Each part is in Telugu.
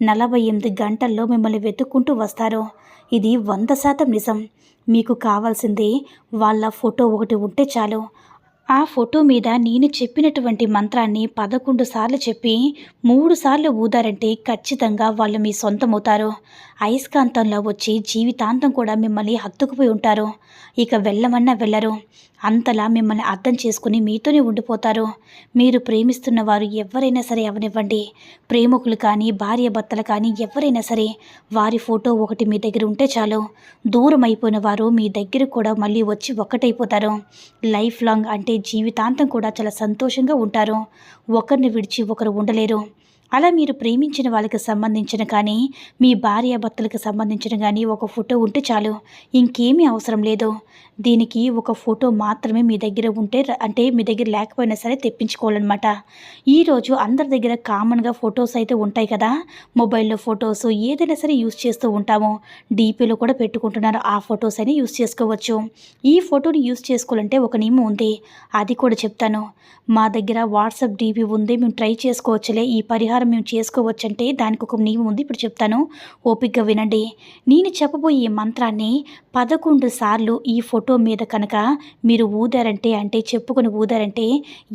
నలభై ఎనిమిది గంటల్లో మిమ్మల్ని వెతుక్కుంటూ వస్తారు? ఇది వంద శాతం నిజం. మీకు కావాల్సింది వాళ్ళ ఫోటో ఒకటి ఉంటే చాలు. ఆ ఫోటో మీద నేను చెప్పినటువంటి మంత్రాన్ని పదకొండు సార్లు చెప్పి మూడు సార్లు ఊదారంటే ఖచ్చితంగా వాళ్ళు మీ సొంతమవుతారు. అయస్కాంతంలో వచ్చి జీవితాంతం కూడా మిమ్మల్ని హత్తుకుపోయి ఉంటారు. ఇక వెళ్ళమన్నా వెళ్ళరు. అంతలా మిమ్మల్ని అర్థం చేసుకుని మీతోనే ఉండిపోతారు. మీరు ప్రేమిస్తున్న వారు ఎవరైనా సరే అవనివ్వండి. ప్రేమికులు కానీ భార్య భర్తలు కానీ ఎవరైనా సరే వారి ఫోటో ఒకటి మీ దగ్గర ఉంటే చాలు. దూరం అయిపోయిన వారు మీ దగ్గర కూడా మళ్ళీ వచ్చి ఒక్కటైపోతారు. లైఫ్ లాంగ్ అంటే జీవితాంతం కూడా చాలా సంతోషంగా ఉంటారు. ఒకరిని విడిచి ఒకరు ఉండలేరు. అలా మీరు ప్రేమించిన వాళ్ళకి సంబంధించిన కానీ మీ భార్య భర్తలకు సంబంధించిన కానీ ఒక ఫోటో ఉంటే చాలు. ఇంకేమీ అవసరం లేదు. దీనికి ఒక ఫోటో మాత్రమే మీ దగ్గర ఉంటే అంటే మీ దగ్గర లేకపోయినా సరే తెప్పించుకోవాలన్నమాట. ఈరోజు అందరి దగ్గర కామన్గా ఫొటోస్ అయితే ఉంటాయి కదా. మొబైల్లో ఫొటోస్ ఏదైనా సరే యూస్ చేస్తూ ఉంటాము. డీపీలో కూడా పెట్టుకుంటున్నారు ఆ ఫొటోస్ అయినా యూస్ చేసుకోవచ్చు. ఈ ఫోటోని యూస్ చేసుకోవాలంటే ఒక నియమం ఉంది. అది కూడా చెప్తాను. మా దగ్గర వాట్సాప్ డీపీ ఉంది. మేము ట్రై చేసుకోవచ్చులే. ఈ పరిహారం మేము చేసుకోవచ్చంటే దానికి ఒక నియమం ఉంది ఇప్పుడు చెప్తాను. ఓపికగా వినండి. నేను చెప్పబోయే మంత్రాన్ని పదకొండు సార్లు ఈ ఫోటో మీద కనుక మీరు ఊదారంటే అంటే చెప్పుకొని ఊదారంటే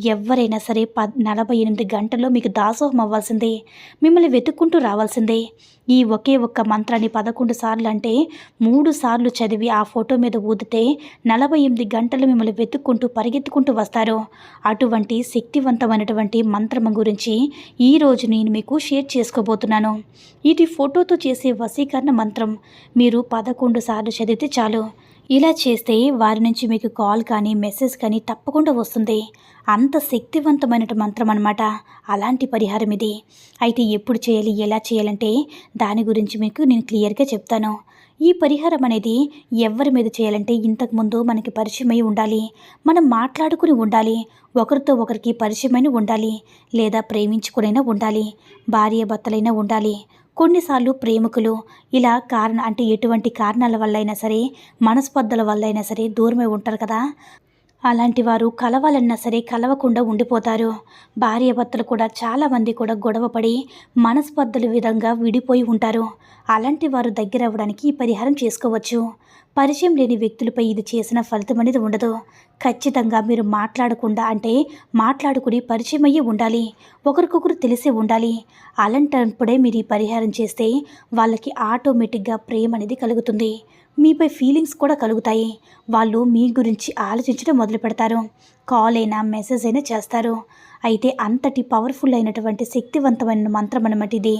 ఎవరైనా సరే ప నలభై ఎనిమిది గంటల్లో మీకు దాసోహం అవ్వాల్సిందే. మిమ్మల్ని వెతుక్కుంటూ రావాల్సిందే. ఈ ఒకే ఒక్క మంత్రాన్ని పదకొండు సార్లు అంటే మూడు సార్లు చదివి ఆ ఫోటో మీద ఊదితే నలభై ఎనిమిది గంటలు మిమ్మల్ని వెతుక్కుంటూ పరిగెత్తుకుంటూ వస్తారు. అటువంటి శక్తివంతమైనటువంటి మంత్రం గురించి ఈరోజు నేను మీకు షేర్ చేసుకోబోతున్నాను. ఇది ఫోటోతో చేసే వశీకరణ మంత్రం. మీరు పదకొండు సార్లు చదివితే చాలు. ఇలా చేస్తే వారి నుంచి మీకు కాల్ కానీ మెసేజ్ కానీ తప్పకుండా వస్తుంది. అంత శక్తివంతమైన మంత్రం అనమాట అలాంటి పరిహారం ఇది. అయితే ఎప్పుడు చేయాలి ఎలా చేయాలంటే దాని గురించి మీకు నేను క్లియర్గా చెప్తాను. ఈ పరిహారం అనేది ఎవరి మీద చేయాలంటే ఇంతకుముందు మనకి పరిచయమై ఉండాలి. మనం మాట్లాడుకుని ఉండాలి. ఒకరితో ఒకరికి పరిచయమైన ఉండాలి. లేదా ప్రేమించుకునైనా ఉండాలి. భార్య భర్తలైనా ఉండాలి. కొన్నిసార్లు ప్రేమికులు ఇలా కారణ అంటే ఎటువంటి కారణాల వల్ల అయినా సరే మనస్పర్ధల వల్ల అయినా సరే దూరమై ఉంటారు కదా. అలాంటి వారు కలవాలన్నా సరే కలవకుండా ఉండిపోతారు. భార్యాభర్తలు కూడా చాలామంది కూడా గొడవపడి మనస్పర్ధల విధంగా విడిపోయి ఉంటారు. అలాంటి వారు దగ్గర అవ్వడానికి ఈ పరిహారం చేసుకోవచ్చు. పరిచయం లేని వ్యక్తులపై ఇది చేసిన ఫలితం అనేది ఉండదు. ఖచ్చితంగా మీరు మాట్లాడకుండా అంటే మాట్లాడుకుని పరిచయం అయ్యి ఉండాలి. ఒకరికొకరు తెలిసి ఉండాలి. అలాంటప్పుడే మీరు ఈ పరిహారం చేస్తే వాళ్ళకి ఆటోమేటిక్గా ప్రేమ అనేది కలుగుతుంది. మీపై ఫీలింగ్స్ కూడా కలుగుతాయి. వాళ్ళు మీ గురించి ఆలోచించడం మొదలు పెడతారు కాల్ అయినా మెసేజ్ అయినా చేస్తారు. అయితే అంతటి పవర్ఫుల్ అయినటువంటి శక్తివంతమైన మంత్రం అన్నమాట ఇది.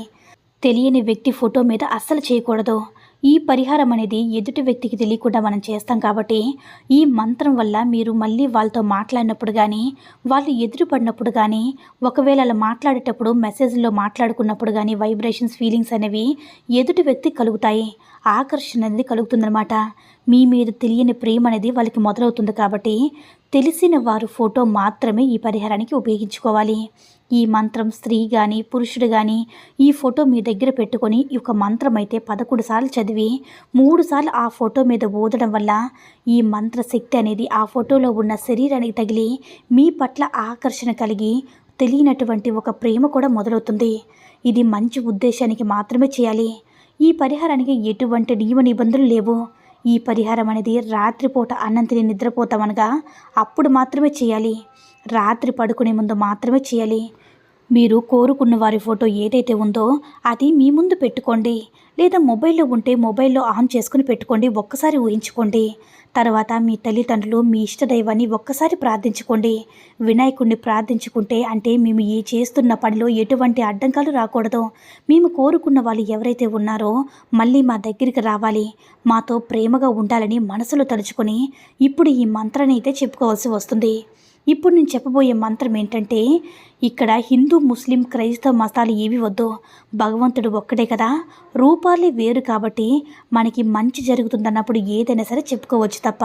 తెలియని వ్యక్తి ఫోటో మీద అస్సలు చేయకూడదు. ఈ పరిహారం అనేది ఎదుటి వ్యక్తికి తెలియకుండా మనం చేస్తాం కాబట్టి ఈ మంత్రం వల్ల మీరు మళ్ళీ వాళ్ళతో మాట్లాడినప్పుడు కానీ వాళ్ళు ఎదురుపడినప్పుడు కానీ ఒకవేళ అలా మాట్లాడేటప్పుడు మెసేజ్లో మాట్లాడుకున్నప్పుడు కానీ వైబ్రేషన్స్ ఫీలింగ్స్ అనేవి ఎదుటి వ్యక్తికి కలుగుతాయి. ఆకర్షణ అనేది కలుగుతుందన్నమాట. మీ మీద తెలియని ప్రేమ అనేది వాళ్ళకి మొదలవుతుంది కాబట్టి తెలిసిన వారు ఫోటో మాత్రమే ఈ పరిహారానికి ఉపయోగించుకోవాలి. ఈ మంత్రం స్త్రీ కానీ పురుషుడు కానీ ఈ ఫోటో మీ దగ్గర పెట్టుకొని ఈ యొక్క మంత్రం అయితే పదకొండు సార్లు చదివి మూడు సార్లు ఆ ఫోటో మీద ఊదడం వల్ల ఈ మంత్ర శక్తి అనేది ఆ ఫోటోలో ఉన్న శరీరానికి తగిలి మీ పట్ల ఆకర్షణ కలిగి తెలియనటువంటి ఒక ప్రేమ కూడా మొదలవుతుంది. ఇది మంచి ఉద్దేశానికి మాత్రమే చేయాలి. ఈ పరిహారానికి ఎటువంటి నియమ నిబంధనలు లేవు. ఈ పరిహారం అనేది రాత్రిపూట అన్నంతిని నిద్రపోతామనగా అప్పుడు మాత్రమే చేయాలి. రాత్రి పడుకునే ముందు మాత్రమే చేయాలి. మీరు కోరుకున్న వారి ఫోటో ఏదైతే ఉందో అది మీ ముందు పెట్టుకోండి. లేదా మొబైల్లో ఉంటే మొబైల్లో ఆన్ చేసుకుని పెట్టుకోండి ఒక్కసారి ఊహించుకోండి. తర్వాత మీ తల్లిదండ్రులు మీ ఇష్టదైవాన్ని ఒక్కసారి ప్రార్థించుకోండి. వినాయకుడిని ప్రార్థించుకుంటే అంటే మేము ఏ చేస్తున్న పనిలో ఎటువంటి అడ్డంకాలు రాకూడదు. మేము కోరుకున్న వాళ్ళు ఎవరైతే ఉన్నారో మళ్ళీ మా దగ్గరికి రావాలి. మాతో ప్రేమగా ఉండాలని మనసులో తలుచుకొని ఇప్పుడు ఈ మంత్రాన్ని అయితే చెప్పుకోవాల్సి వస్తుంది. ఇప్పుడు నేను చెప్పబోయే మంత్రం ఏంటంటే ఇక్కడ హిందూ ముస్లిం క్రైస్తవ మతాలు ఏవి వద్దో భగవంతుడు ఒక్కడే కదా. రూపాలే వేరు కాబట్టి మనకి మంచి జరుగుతుందన్నప్పుడు ఏదైనా సరే చెప్పుకోవచ్చు తప్ప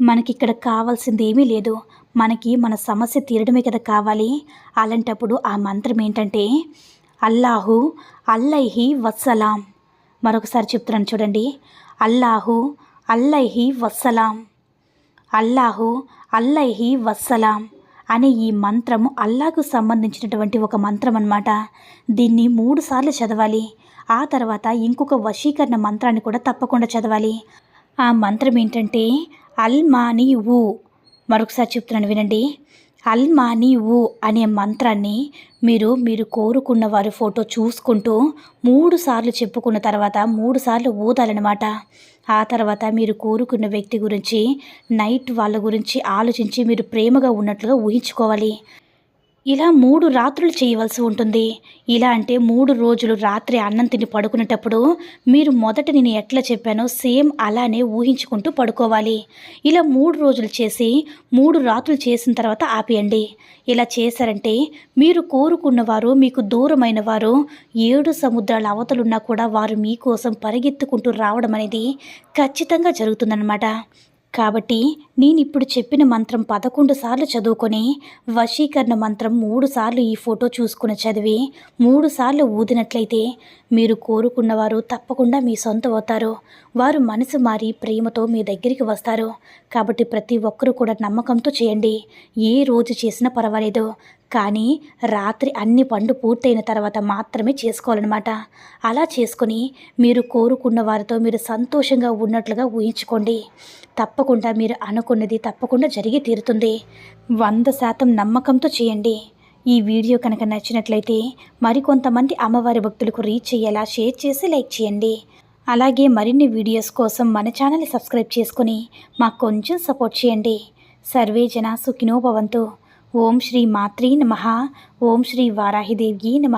మనకి ఇక్కడ కావాల్సింది ఏమీ లేదు. మనకి మన సమస్య తీరడమే కదా కావాలి. అలాంటప్పుడు ఆ మంత్రం ఏంటంటే అల్లాహు అల్లైహి వస్సలాం. మరొకసారి చెప్తున్నాను చూడండి. అల్లాహు అల్లైహి వస్సలాం. అల్లాహు అల్లహి వస్సలాం అనే ఈ మంత్రము అల్లాకు సంబంధించినటువంటి ఒక మంత్రం అన్నమాట దీన్ని మూడుసార్లు చదవాలి. ఆ తర్వాత ఇంకొక వశీకరణ మంత్రాన్ని కూడా తప్పకుండా చదవాలి. ఆ మంత్రం ఏంటంటే అల్మాని ఊ మరొకసారి చెప్తున్నాను వినండి. అల్మాని ఊ అనే మంత్రాన్ని మీరు మీరు కోరుకున్న వారి ఫోటో చూసుకుంటూ మూడు సార్లు చెప్పుకున్న తర్వాత మూడు సార్లు ఊదాలన్నమాట. ఆ తర్వాత మీరు కోరుకున్న వ్యక్తి గురించి నైట్ వాళ్ళ గురించి ఆలోచించి మీరు ప్రేమగా ఉన్నట్లుగా ఊహించుకోవాలి. ఇలా మూడు రాత్రులు చేయవలసి ఉంటుంది. ఇలా అంటే మూడు రోజులు రాత్రి అన్నం తిని పడుకునేటప్పుడు మీరు మొదట నేను ఎట్లా చెప్పానో సేమ్ అలానే ఊహించుకుంటూ పడుకోవాలి. ఇలా మూడు రోజులు చేసి మూడు రాత్రులు చేసిన తర్వాత ఆపేయండి. ఇలా చేశారంటే మీరు కోరుకున్నవారు మీకు దూరమైన వారు ఏడు సముద్రాల అవతలున్నా కూడా వారు మీకోసం పరిగెత్తుకుంటూ రావడం అనేది ఖచ్చితంగా జరుగుతుందన్నమాట. కాబట్టి నేను ఇప్పుడు చెప్పిన మంత్రం పదకొండు సార్లు చదువుకొని వశీకరణ మంత్రం మూడు సార్లు ఈ ఫోటో చూసుకుని చదివి మూడు సార్లు ఊదినట్లయితే మీరు కోరుకున్నవారు తప్పకుండా మీ సొంత అవుతారు. వారు మనసు మారి ప్రేమతో మీ దగ్గరికి వస్తారు. కాబట్టి ప్రతి ఒక్కరూ కూడా నమ్మకంతో చేయండి. ఏ రోజు చేసినా పర్వాలేదు. కానీ రాత్రి అన్ని పండు పూర్తయిన తర్వాత మాత్రమే చేసుకోవాలన్నమాట. అలా చేసుకొని మీరు కోరుకున్న వారితో మీరు సంతోషంగా ఉన్నట్లుగా ఊహించుకోండి. తప్పకుండా మీరు అనుకున్నది తప్పకుండా జరిగి తీరుతుంది. వంద శాతం నమ్మకంతో చేయండి. ఈ వీడియో కనుక నచ్చినట్లయితే మరికొంతమంది అమ్మవారి భక్తులకు రీచ్ అయ్యేలా షేర్ చేసి లైక్ చేయండి. అలాగే మరిన్ని వీడియోస్ కోసం మన ఛానల్ సబ్స్క్రైబ్ చేసుకొని మాకు కొంచెం సపోర్ట్ చేయండి. సర్వే జన సుఖినోభవంతు ఓం శ్రీ మాత్రీ నమ ఓం శ్రీ వారాహిదేవ్యీ నమ